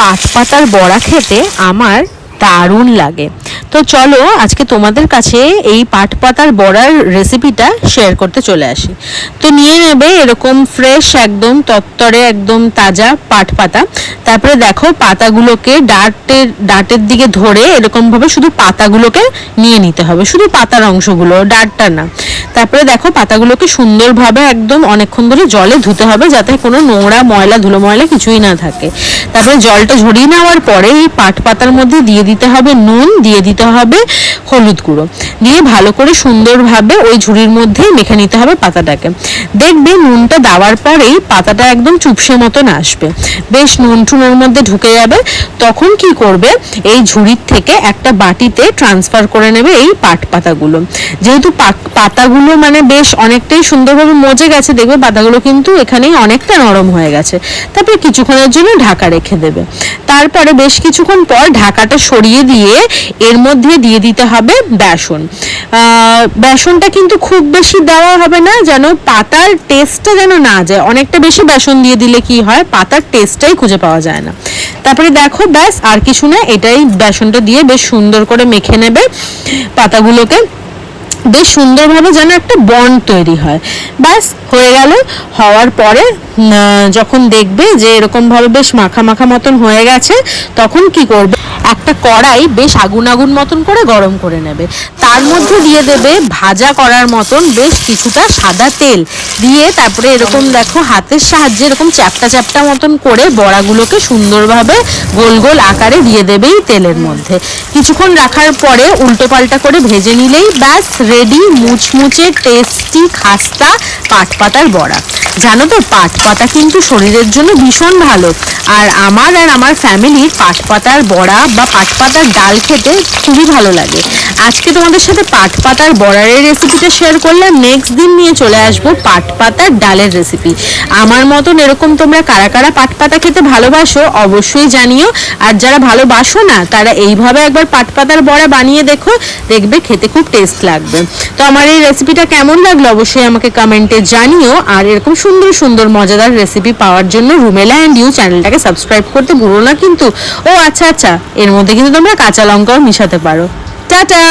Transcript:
পাট পাতার বড়া খেতে আমার দারুণ লাগে। তো চলো, আজকে তোমাদের কাছে এই পাট পাতার বড়ার রেসিপিটা শেয়ার করতে চলে আসি। তো নিয়ে নেবে এরকম ফ্রেশ একদম তত্তরে একদম তাজা পাট পাতা তারপরে দেখো পাতাগুলোকে ডাটের ডাটের দিকে ধরে এরকমভাবে শুধু পাতাগুলোকে নিয়ে নিতে হবে। শুধু পাতার অংশগুলো, ডাটটা না। তারপরে দেখো পাতাগুলোকে সুন্দরভাবে একদম অনেকক্ষণ ধরে জলে ধুতে হবে যাতে কোনো নোংরা ময়লা, ধুলো ময়লা কিছুই না থাকে। তারপরে জলটা ঝরিয়ে নেওয়ার পরে এই পাট পাতার মধ্যে দিয়ে দিতে হবে নুন, দিয়ে দিতে হবে হলুদ গুঁড়ো। দিয়ে ভালো করে সুন্দরভাবে ওই ঝুড়ির মধ্যে মেখে নিতে হবে পাতাটাকে। দেখবে নুনটা দেওয়ার পরেই পাতাটা একদম চুপসে মতন আসবে। বেশ নুন টুনের মধ্যে ঢুকে যাবে। তখন কি করবে? এই ঝুড়ির থেকে একটা বাটিতে ট্রান্সফার করে নেবে এই পাট পাতাগুলো। যেহেতু পাক- পাতাগুলো মানে বেশ অনেকটাই সুন্দরভাবে মজে গেছে, দেখবে পাতাগুলো কিন্তু এখানেই অনেকটা নরম হয়ে গেছে। তারপরে কিছুক্ষণের জন্য ঢাকা রেখে দেবে। তারপরে বেশ কিছুক্ষণ পর ঢাকাটা সরিয়ে দিয়ে এর মধ্যে দিয়ে দিতে হবে বেসন। বেসনটা কিন্তু খুব বেশি দেওয়া হবে না, যেন পাতার টেস্টটা যেন না যায়। অনেকটা বেশি বেসন দিয়ে দিলে কি হয়, পাতার টেস্টটাই খুঁজে পাওয়া যায় না। তারপরে দেখো, ব্যাস, আর কিছু না, এটাই বেসনটা দিয়ে বেশ সুন্দর করে মেখে নেবে পাতাগুলোকে। বেশ সুন্দরভাবে যেন একটা বন্ড তৈরি হয়। ব্যাস, হয়ে গেল। হওয়ার পরে যখন দেখবে যে এরকম ভাবে বেশ মাখা মাখা মতন হয়ে গেছে, তখন কি করবে? একটা কড়াই বেশ আগুন আগুন মতন করে গরম করে নেবে। তার মধ্যে দিয়ে দেবে ভাজা করার মতন বেশ কিছুটা সাদা তেল। দিয়ে তারপরে এরকম দেখো হাতের সাহায্যে এরকম চ্যাপটা চ্যাপটা মতন করে বড়াগুলোকে সুন্দরভাবে গোল গোল আকারে দিয়ে দেবেই তেলের মধ্যে। কিছুক্ষণ রাখার পরে উল্টো পাল্টা করে ভেজে নিলেই ব্যাস রেডি মুচমুচে টেস্টি খাস্তা পাট পাতার বড়া। জানো তো পাট পাতা কিন্তু শরীরের জন্য ভীষণ ভালো। আর আমার আর আমার ফ্যামিলির পাট পাতার বড়া বা পাট পাতার ডাল খেতে খুবই ভালো লাগে। আজকে তোমাদের সাথে পাট পাতার বড়ারের রেসিপিটা শেয়ার করলাম। নেক্সট দিন নিয়ে চলে আসব পাট পাতার ডালের রেসিপি আমার মতন এরকম তোমরা কারা কারা পাট পাতা খেতে ভালোবাসো অবশ্যই জানিও। আর যারা ভালোবাসো না, তারা এইভাবে একবার পাট পাতার বড়া বানিয়ে দেখো, দেখবে খেতে খুব টেস্ট লাগবে। তো আমার এই রেসিপিটা কেমন লাগল অবশ্যই আমাকে কমেন্টে জানিও। আর এরকম সুন্দর সুন্দর মজাদার রেসিপি পাওয়ার জন্য রুমেলা অ্যান্ড ইউ চ্যানেলটাকে সাবস্ক্রাইব করতে ভুলো না কিন্তু। ও আচ্ছা আচ্ছা এর মধ্যে কিন্তু তোমরা কাঁচা লঙ্কাও মিশাতে পারো। টাটা!